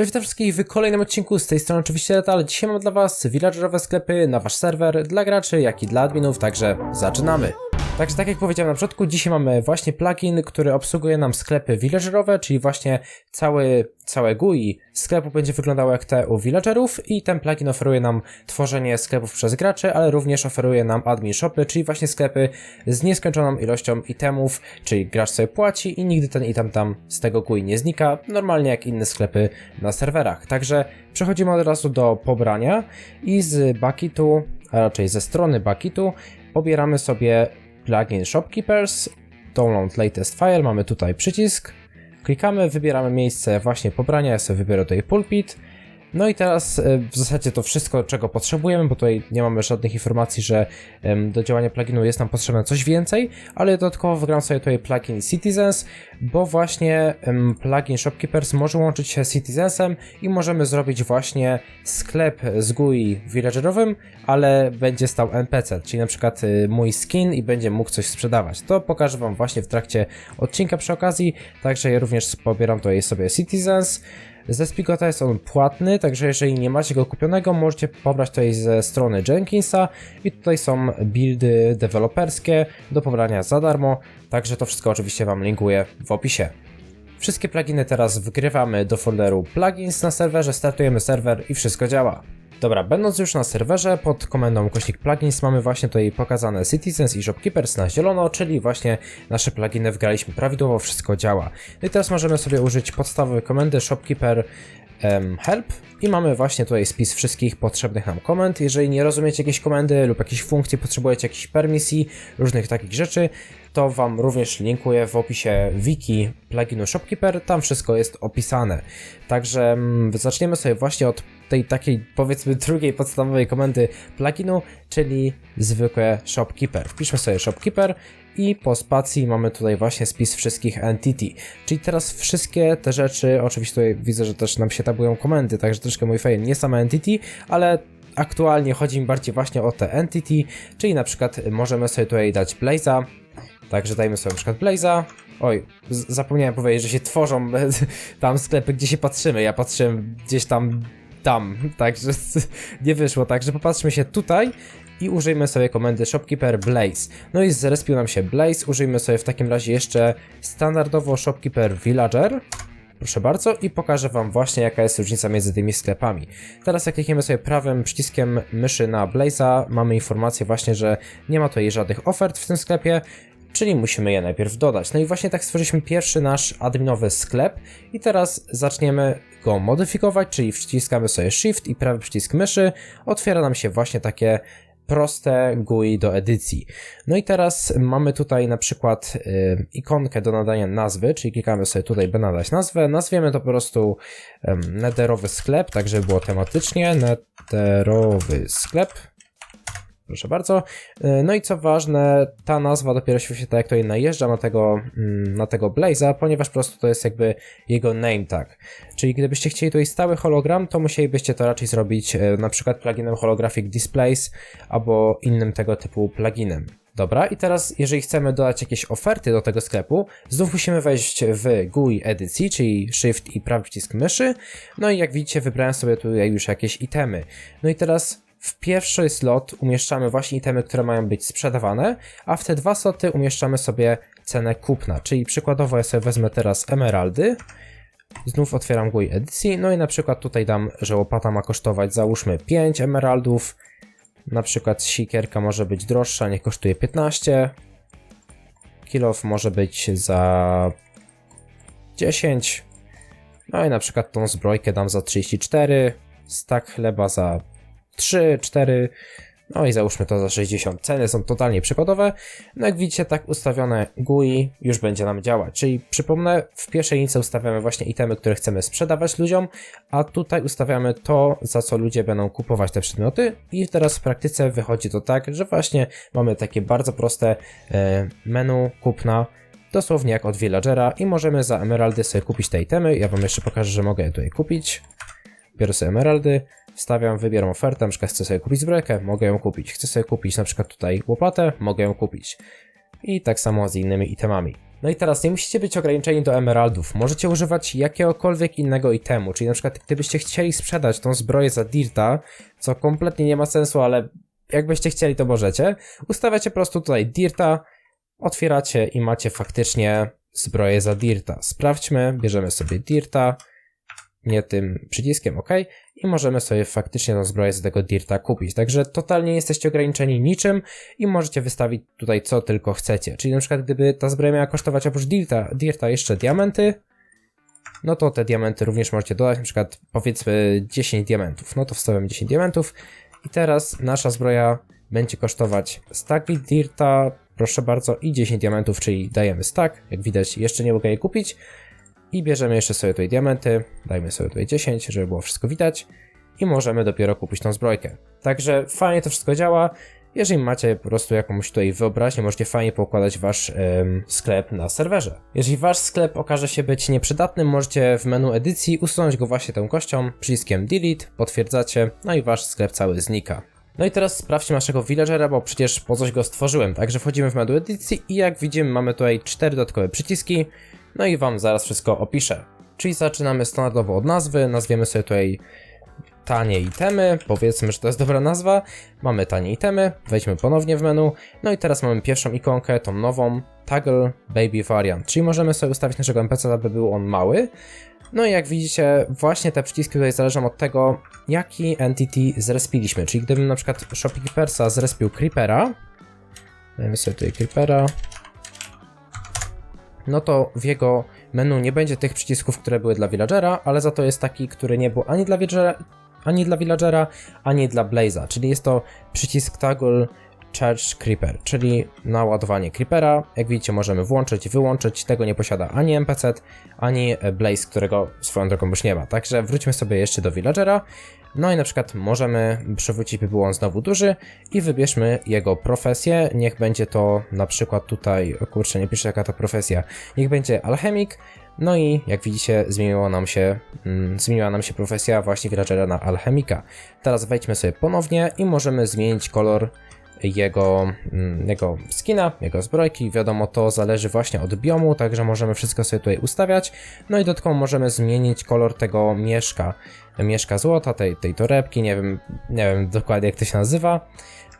Cześć, witam wszystkich w kolejnym odcinku, z tej strony oczywiście Letal. Dzisiaj mam dla was villagerowe sklepy na wasz serwer, dla graczy, jak i dla adminów, także zaczynamy. Także tak jak powiedziałem na początku, dzisiaj mamy właśnie plugin, który obsługuje nam sklepy villagerowe, czyli właśnie cały, całe GUI sklepu będzie wyglądało jak te u villagerów i ten plugin oferuje nam tworzenie sklepów przez graczy, ale również oferuje nam admin shopy, czyli właśnie sklepy z nieskończoną ilością itemów, czyli gracz sobie płaci i nigdy ten item tam z tego GUI nie znika, normalnie jak inne sklepy na serwerach. Także przechodzimy od razu do pobrania i z bucketu, a raczej ze strony bucketu pobieramy sobie plugin Shopkeepers, download latest file, mamy tutaj przycisk, klikamy, wybieramy miejsce właśnie pobrania, ja sobie wybiorę tutaj pulpit, no i teraz e, w zasadzie to wszystko, czego potrzebujemy, bo tutaj nie mamy żadnych informacji, że do działania pluginu jest nam potrzebne coś więcej, ale dodatkowo wygram sobie tutaj plugin Citizens, bo właśnie plugin Shopkeepers może łączyć się z Citizensem i możemy zrobić właśnie sklep z GUI villagerowym, ale będzie stał NPC, czyli na przykład y, mój skin i będzie mógł coś sprzedawać. To pokażę Wam właśnie w trakcie odcinka przy okazji, także ja również pobieram tutaj sobie Citizens. Ze Spigota jest on płatny, także jeżeli nie macie go kupionego, możecie pobrać tutaj ze strony Jenkinsa i tutaj są buildy deweloperskie do pobrania za darmo, także to wszystko oczywiście Wam linkuję w opisie. Wszystkie pluginy teraz wgrywamy do folderu plugins na serwerze, startujemy serwer i wszystko działa. Dobra, będąc już na serwerze, pod komendą ukośnik plugins mamy właśnie tutaj pokazane Citizens i Shopkeepers na zielono, czyli właśnie nasze pluginy wgraliśmy prawidłowo, wszystko działa. No i teraz możemy sobie użyć podstawowej komendy Shopkeeper help i mamy właśnie tutaj spis wszystkich potrzebnych nam komend. Jeżeli nie rozumiecie jakiejś komendy lub jakiejś funkcji, potrzebujecie jakichś permisji, różnych takich rzeczy, to Wam również linkuję w opisie wiki pluginu Shopkeeper, tam wszystko jest opisane. Także mm, zaczniemy sobie właśnie od tej takiej powiedzmy drugiej podstawowej komendy pluginu, czyli zwykłe Shopkeeper. Wpiszmy sobie Shopkeeper i po spacji mamy tutaj właśnie spis wszystkich entity. Czyli teraz wszystkie te rzeczy, oczywiście tutaj widzę, że też nam się tabują komendy, także troszkę mój fail, nie same entity, ale aktualnie chodzi mi bardziej właśnie o te entity, czyli na przykład możemy sobie tutaj dać Blaze'a, Także dajmy sobie na przykład Blaze'a. Oj, zapomniałem powiedzieć, że się tworzą tam sklepy, gdzie się patrzymy. Ja patrzyłem gdzieś tam, tam, także nie wyszło. Także popatrzmy się tutaj i użyjmy sobie komendy Shopkeeper Blaze. No i zrespił nam się Blaze. Użyjmy sobie w takim razie jeszcze standardowo Shopkeeper Villager. Proszę bardzo i pokażę Wam właśnie jaka jest różnica między tymi sklepami. Teraz jak klikniemy sobie prawym przyciskiem myszy na Blaze'a, mamy informację właśnie, że nie ma tutaj żadnych ofert w tym sklepie, czyli musimy je najpierw dodać. No i właśnie tak stworzyliśmy pierwszy nasz adminowy sklep i teraz zaczniemy go modyfikować, czyli wciskamy sobie Shift i prawy przycisk myszy, otwiera nam się właśnie takie proste GUI do edycji. No i teraz mamy tutaj na przykład y, ikonkę do nadania nazwy, czyli klikamy sobie tutaj, by nadać nazwę. Nazwiemy to po prostu um, nederowy sklep, tak żeby było tematycznie. Nederowy sklep. Proszę bardzo. Y, No i co ważne, ta nazwa dopiero się tak jak tutaj najeżdża na tego, mm, na tego Blaze'a, ponieważ po prostu to jest jakby jego name tag. Czyli gdybyście chcieli tutaj stały hologram, to musielibyście to raczej zrobić e, na przykład pluginem Holographic Displays albo innym tego typu pluginem. Dobra, i teraz jeżeli chcemy dodać jakieś oferty do tego sklepu, znów musimy wejść w GUI edycji, czyli Shift i prawy przycisk myszy. No i jak widzicie, wybrałem sobie tutaj już jakieś itemy. No i teraz w pierwszy slot umieszczamy właśnie itemy, które mają być sprzedawane, a w te dwa sloty umieszczamy sobie cenę kupna, czyli przykładowo ja sobie wezmę teraz emeraldy, znów otwieram GUI edycji, no i na przykład tutaj dam, że łopata ma kosztować załóżmy 5 emeraldów, na przykład sikierka może być droższa, niech kosztuje 15, kilof może być za 10, no i na przykład tą zbrojkę dam za 34, stak chleba za 3, 4, no i załóżmy to za 60. Ceny są totalnie przykładowe. No jak widzicie, tak ustawione GUI już będzie nam działać. Czyli przypomnę, w pierwszej linii ustawiamy właśnie itemy, które chcemy sprzedawać ludziom, a tutaj ustawiamy to, za co ludzie będą kupować te przedmioty. I teraz w praktyce wychodzi to tak, że właśnie mamy takie bardzo proste e, menu kupna, dosłownie jak od villagera i możemy za emeraldy sobie kupić te itemy. Ja wam jeszcze pokażę, że mogę je tutaj kupić. Biorę sobie emeraldy, wstawiam, wybieram ofertę, na przykład chcę sobie kupić zbrojkę, mogę ją kupić. Chcę sobie kupić na przykład tutaj łopatę, mogę ją kupić. I tak samo z innymi itemami. No i teraz nie musicie być ograniczeni do emeraldów. Możecie używać jakiegokolwiek innego itemu. Czyli na przykład gdybyście chcieli sprzedać tą zbroję za dirta, co kompletnie nie ma sensu, ale jakbyście chcieli to możecie, ustawiacie po prostu tutaj dirta, otwieracie i macie faktycznie zbroję za dirta. Sprawdźmy, bierzemy sobie dirta, nie tym przyciskiem OK i możemy sobie faktycznie tą zbroję z tego dirta kupić. Także totalnie nie jesteście ograniczeni niczym i możecie wystawić tutaj co tylko chcecie. Czyli na przykład gdyby ta zbroja miała kosztować oprócz dirta, dirta jeszcze diamenty, no to te diamenty również możecie dodać, na przykład powiedzmy 10 diamentów. No to wstawiam 10 diamentów i teraz nasza zbroja będzie kosztować stack dirta, proszę bardzo, i 10 diamentów, czyli dajemy stack. Jak widać, jeszcze nie mogę jej kupić. I bierzemy jeszcze sobie tutaj diamenty, dajmy sobie tutaj 10, żeby było wszystko widać. I możemy dopiero kupić tą zbrojkę. Także fajnie to wszystko działa. Jeżeli macie po prostu jakąś tutaj wyobraźnię, możecie fajnie poukładać wasz em, sklep na serwerze. Jeżeli wasz sklep okaże się być nieprzydatny, możecie w menu edycji usunąć go właśnie tą kością, przyciskiem delete, potwierdzacie, no i wasz sklep cały znika. No i teraz sprawdźmy naszego villagera, bo przecież po coś go stworzyłem. Także wchodzimy w menu edycji i jak widzimy mamy tutaj cztery dodatkowe przyciski, no i wam zaraz wszystko opiszę. Czyli zaczynamy standardowo od nazwy, nazwiemy sobie tutaj tanie itemy, powiedzmy, że to jest dobra nazwa. Mamy tanie itemy, wejdźmy ponownie w menu. No i teraz mamy pierwszą ikonkę, tą nową, Toggle Baby Variant, czyli możemy sobie ustawić naszego NPC, aby był on mały. No i jak widzicie, właśnie te przyciski tutaj zależą od tego, jaki entity zrespiliśmy. Czyli gdybym na przykład Shopkeepersa zrespił Creepera, dajmy sobie tutaj Creepera, no to w jego menu nie będzie tych przycisków, które były dla villagera, ale za to jest taki, który nie był ani dla villagera, ani dla villagera, ani dla Blaze'a, czyli jest to przycisk toggle charge creeper, czyli naładowanie creepera. Jak widzicie możemy włączyć, wyłączyć, tego nie posiada ani NPC, ani Blaze, którego swoją drogą już nie ma. Także wróćmy sobie jeszcze do villagera. No i na przykład możemy przywrócić, by był on znowu duży i wybierzmy jego profesję. Niech będzie to na przykład tutaj, kurczę, nie piszę jaka to profesja. Niech będzie alchemik. No i jak widzicie, zmieniła nam się, mm, zmieniła nam się profesja właśnie villagera na alchemika. Teraz wejdźmy sobie ponownie i możemy zmienić kolor jego, mm, jego skina, jego zbrojki. Wiadomo, to zależy właśnie od biomu, także możemy wszystko sobie tutaj ustawiać. No i dodatkowo możemy zmienić kolor tego mieszka, mieszka złota, tej, tej torebki, nie wiem, nie wiem dokładnie jak to się nazywa.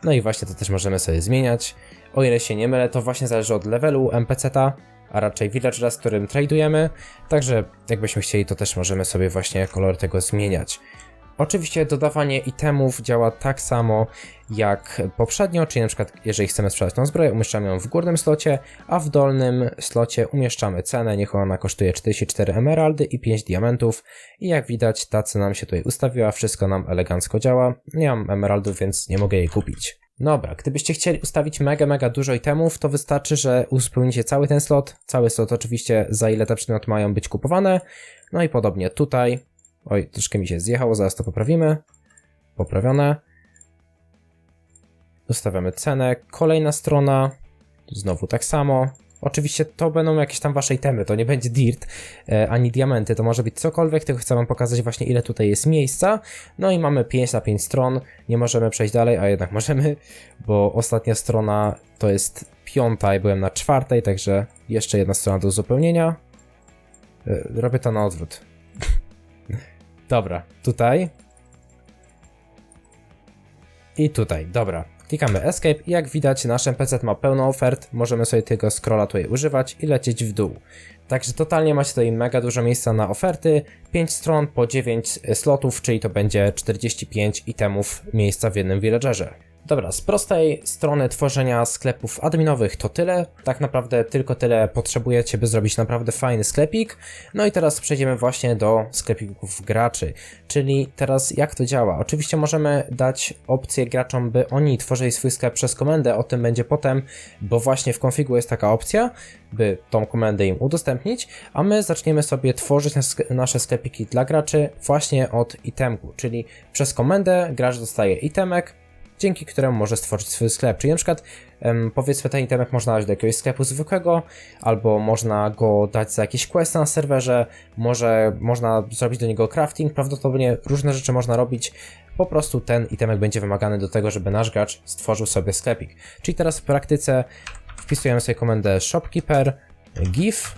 No i właśnie to też możemy sobie zmieniać. O ile się nie mylę, to właśnie zależy od levelu NPC-ta, a raczej villagera, z którym tradujemy. Także jakbyśmy chcieli, to też możemy sobie właśnie kolor tego zmieniać. Oczywiście dodawanie itemów działa tak samo jak poprzednio, czyli na przykład jeżeli chcemy sprzedać tą zbroję, umieszczamy ją w górnym slocie, a w dolnym slocie umieszczamy cenę, niech ona kosztuje 44 emeraldy i 5 diamentów. I jak widać ta cena nam się tutaj ustawiła, wszystko nam elegancko działa, nie mam emeraldów, więc nie mogę jej kupić. Dobra, gdybyście chcieli ustawić mega, mega dużo itemów, to wystarczy, że uzupełnicie cały ten slot, cały slot oczywiście za ile te przedmioty mają być kupowane, no i podobnie tutaj, Oj, troszkę mi się zjechało, zaraz to poprawimy. Poprawione. Ustawiamy cenę. Kolejna strona. Znowu tak samo. Oczywiście to będą jakieś tam wasze itemy, to nie będzie dirt, e, ani diamenty, to może być cokolwiek, tylko chcę wam pokazać właśnie ile tutaj jest miejsca. No i mamy 5 na 5 stron, nie możemy przejść dalej, a jednak możemy, bo ostatnia strona to jest piąta i byłem na czwartej, także jeszcze jedna strona do uzupełnienia. E, robię to na odwrót. Dobra, tutaj. I tutaj, dobra. Klikamy Escape i jak widać nasz NPC ma pełno ofert, możemy sobie tego scrolla tutaj używać i lecieć w dół. Także totalnie macie tutaj mega dużo miejsca na oferty, 5 stron po 9 slotów, czyli to będzie 45 itemów miejsca w jednym villagerze. Dobra, z prostej strony tworzenia sklepów adminowych to tyle. Tak naprawdę tylko tyle potrzebujecie, by zrobić naprawdę fajny sklepik. No i teraz przejdziemy właśnie do sklepików graczy. Czyli teraz jak to działa? Oczywiście możemy dać opcję graczom, by oni tworzyli swój sklep przez komendę, o tym będzie potem, bo właśnie w konfigu jest taka opcja, by tą komendę im udostępnić, a my zaczniemy sobie tworzyć nasze sklepiki dla graczy właśnie od itemku, czyli przez komendę gracz dostaje itemek, dzięki któremu może stworzyć swój sklep. Czyli na przykład powiedzmy ten itemek można dać do jakiegoś sklepu zwykłego, albo można go dać za jakiś quest na serwerze, może można zrobić do niego crafting, prawdopodobnie różne rzeczy można robić. Po prostu ten itemek będzie wymagany do tego, żeby nasz gracz stworzył sobie sklepik. Czyli teraz w praktyce wpisujemy sobie komendę shopkeeper, GIF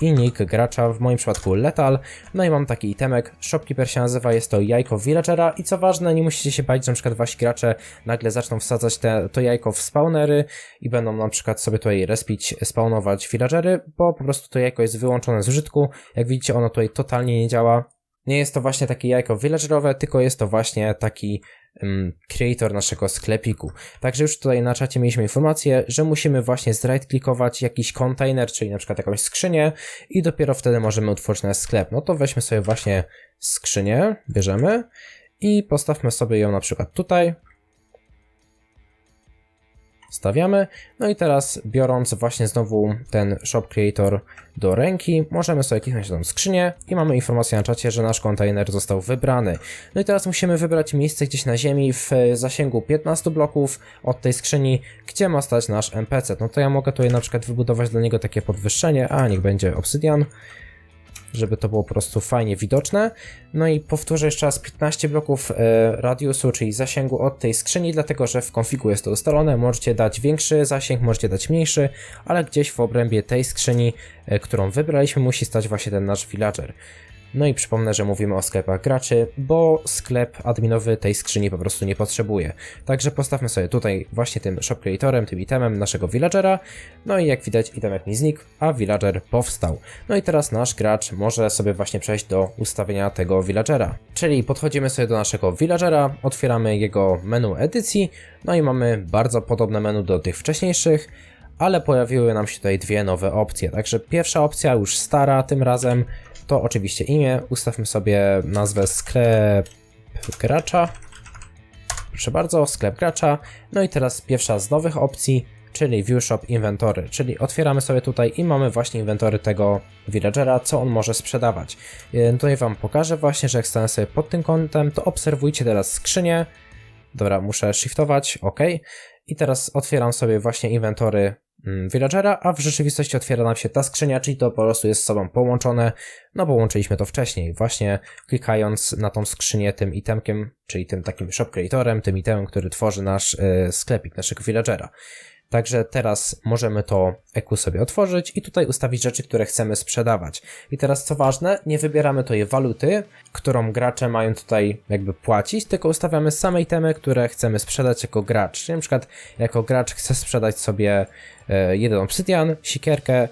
i nick gracza, w moim przypadku Lethal. No i mam taki itemek, Shopkeeper się nazywa, jest to jajko villagera i co ważne, nie musicie się bać, że na przykład wasi gracze nagle zaczną wsadzać te, to jajko w spawnery i będą na przykład sobie tutaj respić, spawnować villagery, bo po prostu to jajko jest wyłączone z użytku. Jak widzicie, ono tutaj totalnie nie działa. Nie jest to właśnie takie jajko villagerowe, tylko jest to właśnie taki creator naszego sklepiku. Także już tutaj na czacie mieliśmy informację, że musimy właśnie zright-klikować jakiś kontener, czyli na przykład jakąś skrzynię i dopiero wtedy możemy utworzyć nasz sklep. No to weźmy sobie właśnie skrzynię, bierzemy i postawmy sobie ją na przykład tutaj. Stawiamy. No i teraz biorąc właśnie znowu ten Shop Creator do ręki, możemy sobie kliknąć tą skrzynię i mamy informację na czacie, że nasz kontener został wybrany. No i teraz musimy wybrać miejsce gdzieś na ziemi w zasięgu 15 bloków od tej skrzyni, gdzie ma stać nasz NPC. No to ja mogę tutaj na przykład wybudować dla niego takie podwyższenie, a niech będzie obsydian żeby to było po prostu fajnie widoczne. No i powtórzę jeszcze raz 15 bloków e, radiusu, czyli zasięgu od tej skrzyni, dlatego że w konfigu jest to ustalone. Możecie dać większy zasięg, możecie dać mniejszy, ale gdzieś w obrębie tej skrzyni, e, którą wybraliśmy, musi stać właśnie ten nasz villager. No i przypomnę, że mówimy o sklepach graczy, bo sklep adminowy tej skrzyni po prostu nie potrzebuje. Także postawmy sobie tutaj właśnie tym shop creatorem, tym itemem naszego villagera. No i jak widać itemek mi znikł, a villager powstał. No i teraz nasz gracz może sobie właśnie przejść do ustawienia tego villagera. Czyli podchodzimy sobie do naszego villagera, otwieramy jego menu edycji, no i mamy bardzo podobne menu do tych wcześniejszych, ale pojawiły nam się tutaj dwie nowe opcje. Także pierwsza opcja, już stara tym razem, to oczywiście imię. Ustawmy sobie nazwę sklep gracza. Proszę bardzo, sklep gracza. No i teraz pierwsza z nowych opcji, czyli View Shop Inventory, czyli otwieramy sobie tutaj i mamy właśnie inwentory tego villagera, co on może sprzedawać. E, tutaj Wam pokażę właśnie, że jak stanę sobie pod tym kątem, to obserwujcie teraz skrzynię. Dobra, muszę shiftować, ok. I teraz otwieram sobie właśnie inwentory Mm, villagera, a w rzeczywistości otwiera nam się ta skrzynia, czyli to po prostu jest z sobą połączone, no bo łączyliśmy to wcześniej, właśnie klikając na tą skrzynię tym itemkiem, czyli tym takim shop creatorem, tym itemem, który tworzy nasz y, sklepik, naszego villagera. Także teraz możemy to EQ sobie otworzyć i tutaj ustawić rzeczy, które chcemy sprzedawać. I teraz co ważne, nie wybieramy tutaj waluty, którą gracze mają tutaj jakby płacić, tylko ustawiamy same itemy, które chcemy sprzedać jako gracz. Czyli na przykład jako gracz chcę sprzedać sobie e, jeden obsydian, sikierkę,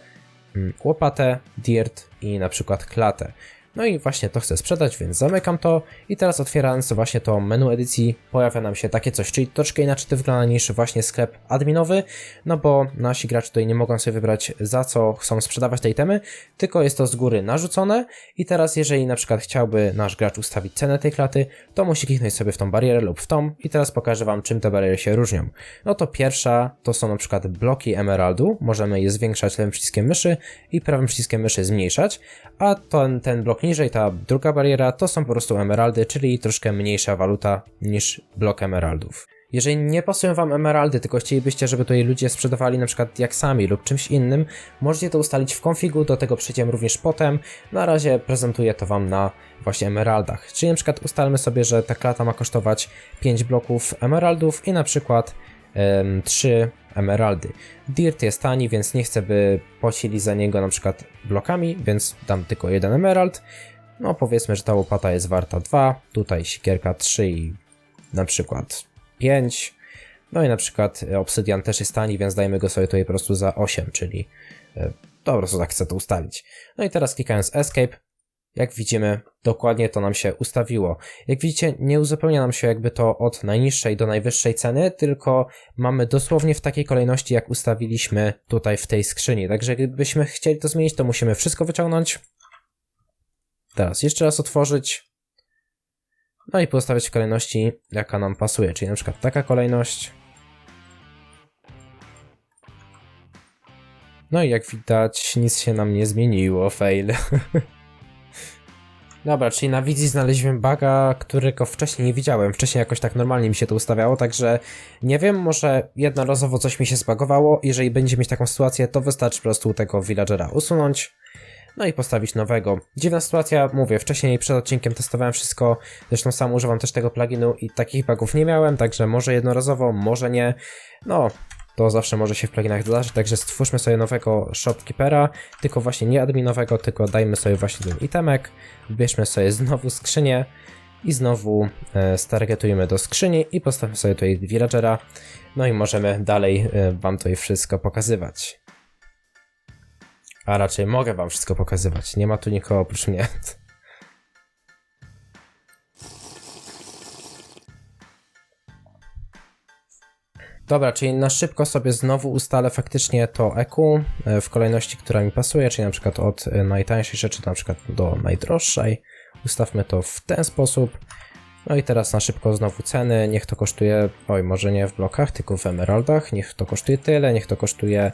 mm, łopatę, dirt i na przykład klatę. No i właśnie to chcę sprzedać, więc zamykam to. I teraz otwierając właśnie to menu edycji pojawia nam się takie coś, czyli troszkę inaczej to wygląda niż właśnie sklep adminowy, no bo nasi gracze tutaj nie mogą sobie wybrać za co chcą sprzedawać te itemy, tylko jest to z góry narzucone. I teraz jeżeli na przykład chciałby nasz gracz ustawić cenę tej klaty, to musi kliknąć sobie w tą barierę lub w tą. I teraz pokażę Wam czym te bariery się różnią. No to pierwsza to są na przykład bloki emeraldu, możemy je zwiększać lewym przyciskiem myszy i prawym przyciskiem myszy zmniejszać, a ten, ten blok niżej, ta druga bariera, to są po prostu emeraldy, czyli troszkę mniejsza waluta niż blok emeraldów. Jeżeli nie pasują Wam emeraldy, tylko chcielibyście, żeby tutaj ludzie sprzedawali na przykład jaksami lub czymś innym, możecie to ustalić w konfigu, do tego przejdziemy również potem. Na razie prezentuję to Wam na właśnie emeraldach. Czyli na przykład ustalmy sobie, że ta klata ma kosztować 5 bloków emeraldów i na przykład 3 emeraldy. Dirt jest tani, więc nie chcę, by płacili za niego na przykład blokami, więc dam tylko jeden emerald. No powiedzmy, że ta łopata jest warta 2, tutaj sikierka 3 i na przykład 5. No i na przykład obsydian też jest tani, więc dajmy go sobie tutaj po prostu za 8, czyli e, po prostu tak chcę to ustalić. No i teraz klikając Escape, jak widzimy, dokładnie to nam się ustawiło. Jak widzicie, nie uzupełnia nam się jakby to od najniższej do najwyższej ceny, tylko mamy dosłownie w takiej kolejności, jak ustawiliśmy tutaj w tej skrzyni. Także gdybyśmy chcieli to zmienić, to musimy wszystko wyciągnąć. Teraz jeszcze raz otworzyć. No i postawić w kolejności, jaka nam pasuje, czyli na przykład taka kolejność. No i jak widać, nic się nam nie zmieniło, fail. Dobra, czyli na wizji znaleźliśmy buga, którego wcześniej nie widziałem. Wcześniej jakoś tak normalnie mi się to ustawiało, także nie wiem, może jednorazowo coś mi się zbagowało. Jeżeli będzie mieć taką sytuację, to wystarczy po prostu tego villagera usunąć. No i postawić nowego. Dziwna sytuacja, mówię, wcześniej przed odcinkiem testowałem wszystko, zresztą sam używam też tego pluginu i takich bugów nie miałem, także może jednorazowo, może nie. No, to zawsze może się w pluginach zdarzyć, także stwórzmy sobie nowego shopkeepera, tylko właśnie nie adminowego, tylko dajmy sobie właśnie ten itemek, wybierzmy sobie znowu skrzynię i znowu e, do skrzyni i postawmy sobie tutaj villagera, no i możemy dalej e, wam tutaj wszystko pokazywać. A raczej mogę wam wszystko pokazywać, nie ma tu nikogo oprócz mnie. Dobra, czyli na szybko sobie znowu ustalę faktycznie to EQ e, w kolejności, która mi pasuje, czyli na przykład od e, najtańszej rzeczy na przykład do najdroższej. Ustawmy to w ten sposób. No i teraz na szybko znowu ceny, niech to kosztuje, oj może nie w blokach, tylko w emeraldach, niech to kosztuje tyle, niech to kosztuje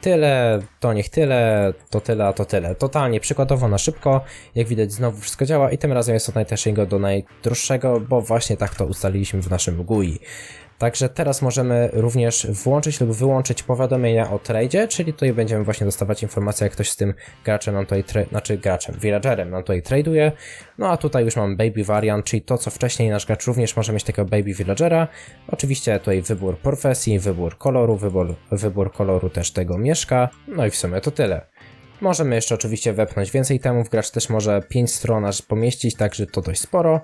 tyle, to niech tyle, to tyle, a to tyle. Totalnie przykładowo na szybko, jak widać znowu wszystko działa i tym razem jest od najtańszego do najdroższego, bo właśnie tak to ustaliliśmy w naszym GUI. Także teraz możemy również włączyć lub wyłączyć powiadomienia o tradzie, czyli tutaj będziemy właśnie dostawać informacje, jak ktoś z tym graczem nam tutaj, znaczy graczem, villagerem nam tutaj traduje. No a tutaj już mam baby variant, czyli to, co wcześniej nasz gracz również może mieć takiego baby villagera. Oczywiście tutaj wybór profesji, wybór koloru, wybór, wybór koloru też tego mieszka. No i w sumie to tyle. Możemy jeszcze oczywiście wepchnąć więcej temów, gracz też może 5 stron aż pomieścić, także to dość sporo.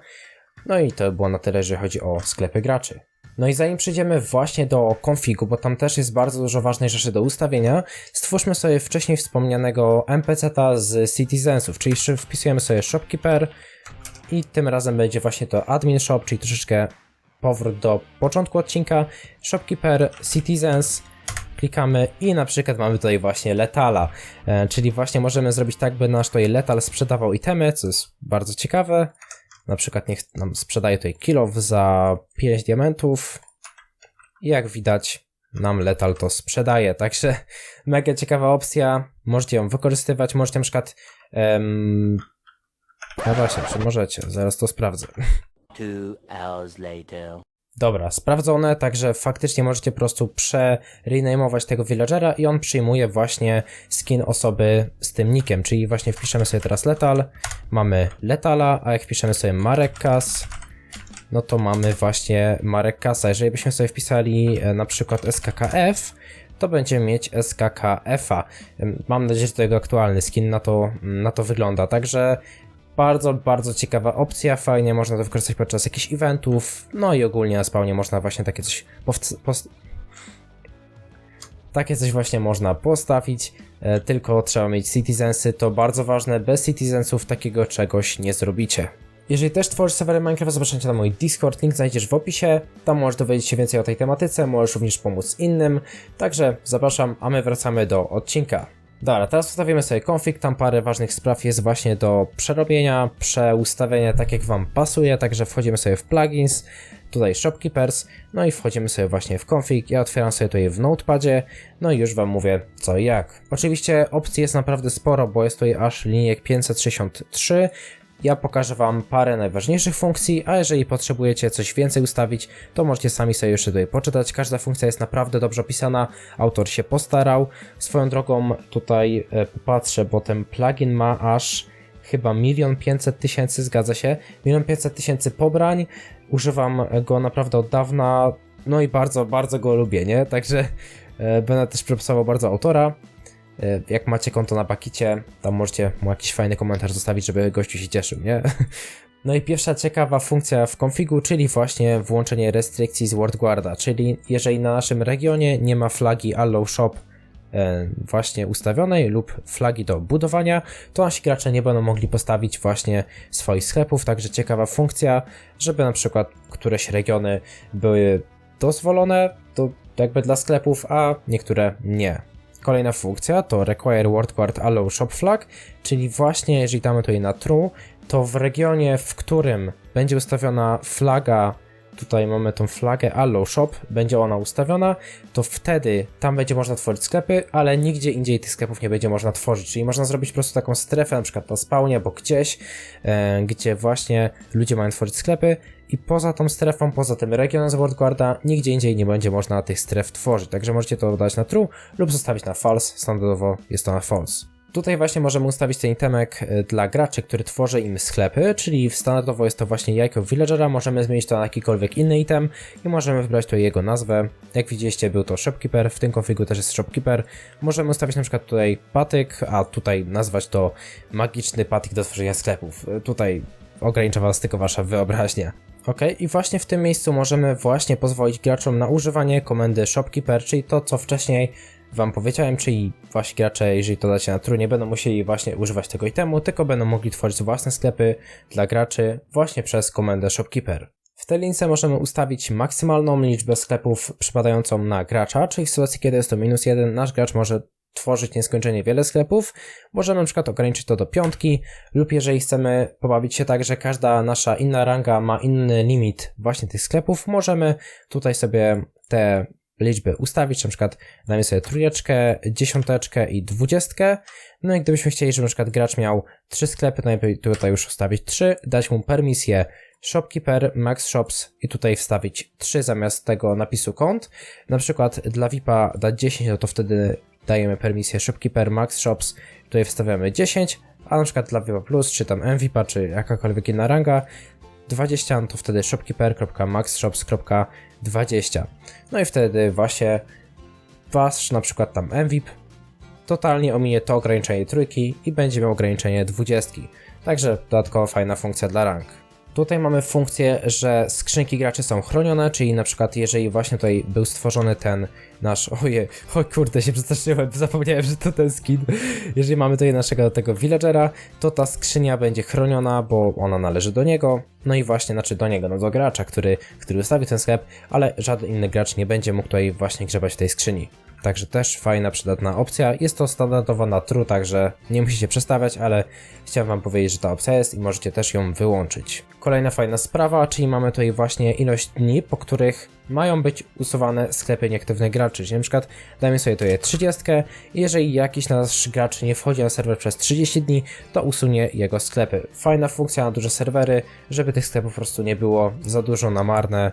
No i to było na tyle, jeżeli chodzi o sklepy graczy. No i zanim przejdziemy właśnie do konfigu, bo tam też jest bardzo dużo ważnej rzeczy do ustawienia, stwórzmy sobie wcześniej wspomnianego NPC-ta z Citizensów, czyli wpisujemy sobie Shopkeeper i tym razem będzie właśnie to Admin Shop, czyli troszeczkę powrót do początku odcinka. Shopkeeper Citizens klikamy i na przykład mamy tutaj właśnie letala, e, czyli właśnie możemy zrobić tak, by nasz tutaj letal sprzedawał itemy, co jest bardzo ciekawe. Na przykład niech nam sprzedaje tutaj kilof za 5 diamentów. I jak widać, nam letal to sprzedaje. Także mega ciekawa opcja. Możecie ją wykorzystywać. Możecie na przykład. Um... No właśnie, czy możecie? Zaraz to sprawdzę. Two hours later. Dobra, sprawdzone, także faktycznie możecie po prostu przerenamować tego villagera i on przyjmuje właśnie skin osoby z tym nickiem, czyli właśnie wpiszemy sobie teraz letal, mamy letala, a jak wpiszemy sobie Marek Kas, no to mamy właśnie Marek Kasa. Jeżeli byśmy sobie wpisali e, na przykład SKKF, to będziemy mieć SKKF-a. Mam nadzieję, że to jego aktualny skin na to, na to wygląda, także bardzo, bardzo ciekawa opcja, fajnie można to wykorzystać podczas jakichś eventów, no i ogólnie na spawnie można właśnie takie coś takie coś właśnie można postawić, e, tylko trzeba mieć citizensy, to bardzo ważne, bez citizensów takiego czegoś nie zrobicie. Jeżeli też tworzysz serwery Minecraft, zapraszam Cię na mój Discord, link znajdziesz w opisie, tam możesz dowiedzieć się więcej o tej tematyce, możesz również pomóc innym, także zapraszam, a my wracamy do odcinka. Dobra, teraz ustawimy sobie config, tam parę ważnych spraw jest właśnie do przerobienia, przeustawienia tak jak Wam pasuje, także wchodzimy sobie w plugins, tutaj shopkeepers, no i wchodzimy sobie właśnie w config, ja otwieram sobie tutaj w notepadzie, no i już Wam mówię co i jak. Oczywiście opcji jest naprawdę sporo, bo jest tutaj aż linijek 563, ja pokażę Wam parę najważniejszych funkcji, a jeżeli potrzebujecie coś więcej ustawić, to możecie sami sobie jeszcze tutaj poczytać. Każda funkcja jest naprawdę dobrze opisana, autor się postarał. Swoją drogą tutaj e, popatrzę, bo ten plugin ma aż chyba milion pięćset tysięcy, zgadza się, milion pięćset tysięcy pobrań. Używam go naprawdę od dawna, no i bardzo, bardzo go lubię, nie? Także e, będę też przepisował bardzo autora. E, Jak macie konto na Bakicie, tam możecie mu jakiś fajny komentarz zostawić, żeby gościu się cieszył, nie? No i pierwsza ciekawa funkcja w konfigu, czyli właśnie włączenie restrykcji z WordGuarda, czyli jeżeli na naszym regionie nie ma flagi Allow Shop e, właśnie ustawionej lub flagi do budowania, to nasi gracze nie będą mogli postawić właśnie swoich sklepów, także ciekawa funkcja, żeby na przykład któreś regiony były dozwolone to jakby dla sklepów, a niektóre nie. Kolejna funkcja to require allow shop flag, czyli właśnie jeżeli damy tutaj na true, to w regionie, w którym będzie ustawiona flaga, tutaj mamy tą flagę allow shop, będzie ona ustawiona, to wtedy tam będzie można tworzyć sklepy, ale nigdzie indziej tych sklepów nie będzie można tworzyć, czyli można zrobić po prostu taką strefę, na przykład na spawnie, albo gdzieś, e, gdzie właśnie ludzie mają tworzyć sklepy. I poza tą strefą, poza tym regionem z WordGuarda, nigdzie indziej nie będzie można tych stref tworzyć, także możecie to dodać na true lub zostawić na false, standardowo jest to na false. Tutaj właśnie możemy ustawić ten itemek y, dla graczy, który tworzy im sklepy, czyli standardowo jest to właśnie jajko villagera, możemy zmienić to na jakikolwiek inny item i możemy wybrać tu jego nazwę. Jak widzieliście był to shopkeeper, w tym konfigu też jest shopkeeper. Możemy ustawić na przykład tutaj patyk, a tutaj nazwać to magiczny patyk do tworzenia sklepów. Y, Tutaj ogranicza was tylko wasza wyobraźnia. Ok, i właśnie w tym miejscu możemy właśnie pozwolić graczom na używanie komendy shopkeeper, czyli to co wcześniej wam powiedziałem, czyli właśnie gracze, jeżeli to dacie na true, nie będą musieli właśnie używać tego itemu, tylko będą mogli tworzyć własne sklepy dla graczy właśnie przez komendę shopkeeper. W tej lince możemy ustawić maksymalną liczbę sklepów przypadającą na gracza, czyli w sytuacji kiedy jest to minus jeden, nasz gracz może tworzyć nieskończenie wiele sklepów, możemy na przykład ograniczyć to do piątki, lub jeżeli chcemy pobawić się tak, że każda nasza inna ranga ma inny limit właśnie tych sklepów, możemy tutaj sobie te liczby ustawić, na przykład damy sobie trójeczkę, dziesiąteczkę i dwudziestkę, no i gdybyśmy chcieli, żeby na przykład gracz miał trzy sklepy, najlepiej tutaj już ustawić trzy, dać mu permisję shopkeeper, max shops i tutaj wstawić 3 zamiast tego napisu kont. Na przykład dla VIPa dać 10, no to wtedy dajemy permisję shopkeeper, max shops, tutaj wstawiamy 10, a na przykład dla VIPa plus, czy tam MVIPa, czy jakakolwiek inna ranga, 20, no to wtedy shopkeeper.maxshops.20. No i wtedy właśnie wasz na przykład tam MVIP totalnie ominie to ograniczenie trójki i będzie miał ograniczenie 20. Także dodatkowo fajna funkcja dla rank. Tutaj mamy funkcję, że skrzynki graczy są chronione, czyli na przykład jeżeli właśnie tutaj był stworzony ten nasz, oje, oj kurde się przestraszyłem, zapomniałem, że to ten skin. Jeżeli mamy tutaj naszego tego villagera, to ta skrzynia będzie chroniona, bo ona należy do niego. No i właśnie, znaczy do niego, no do gracza, który, który ustawił ten sklep, ale żaden inny gracz nie będzie mógł tutaj właśnie grzebać w tej skrzyni. Także też fajna, przydatna opcja. Jest to standardowa na true, także nie musicie przestawiać, ale chciałem wam powiedzieć, że ta opcja jest i możecie też ją wyłączyć. Kolejna fajna sprawa, czyli mamy tutaj właśnie ilość dni, po których mają być usuwane sklepy nieaktywnych graczy. Czyli na przykład dajmy sobie tutaj 30 i jeżeli jakiś nasz gracz nie wchodzi na serwer przez 30 dni, to usunie jego sklepy. Fajna funkcja na duże serwery, żeby tych sklepów po prostu nie było za dużo na marne.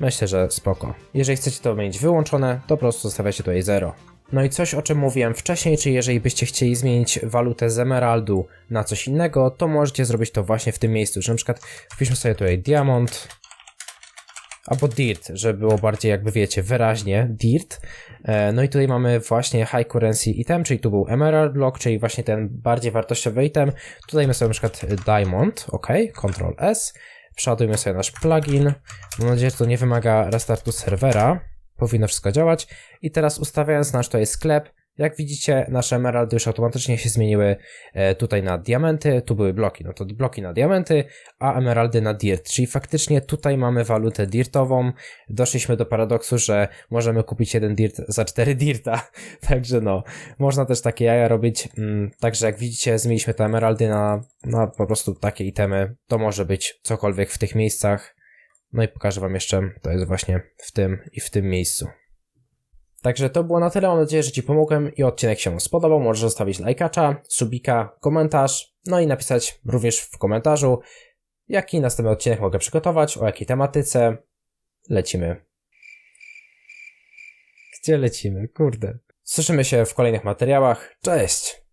Myślę, że spoko. Jeżeli chcecie to mieć wyłączone, to po prostu zostawiacie tutaj 0. No i coś o czym mówiłem wcześniej, czyli jeżeli byście chcieli zmienić walutę z emeraldu na coś innego, to możecie zrobić to właśnie w tym miejscu, że na przykład wpiszmy sobie tutaj diamond albo dirt, żeby było bardziej jakby wiecie, wyraźnie dirt. E, No i tutaj mamy właśnie high currency item, czyli tu był emerald block, czyli właśnie ten bardziej wartościowy item. Tutaj mamy sobie na przykład diamond, ok, Ctrl S. Przeładujmy sobie nasz plugin. Mam nadzieję, że to nie wymaga restartu serwera. Powinno wszystko działać. I teraz ustawiając nasz tutaj sklep, jak widzicie, nasze emeraldy już automatycznie się zmieniły e, tutaj na diamenty, tu były bloki, no to bloki na diamenty, a emeraldy na dirt, czyli faktycznie tutaj mamy walutę dirtową. Doszliśmy do paradoksu, że możemy kupić jeden dirt za 4 dirta, także no, można też takie jaja robić, mm, także jak widzicie, zmieniliśmy te emeraldy na, na po prostu takie itemy, to może być cokolwiek w tych miejscach. No i pokażę wam jeszcze, to jest właśnie w tym i w tym miejscu. Także to było na tyle, mam nadzieję, że Ci pomogłem i odcinek się spodobał. Możesz zostawić lajkacza, subika, komentarz, no i napisać również w komentarzu, jaki następny odcinek mogę przygotować, o jakiej tematyce. Lecimy. Gdzie lecimy? Kurde. Słyszymy się w kolejnych materiałach. Cześć!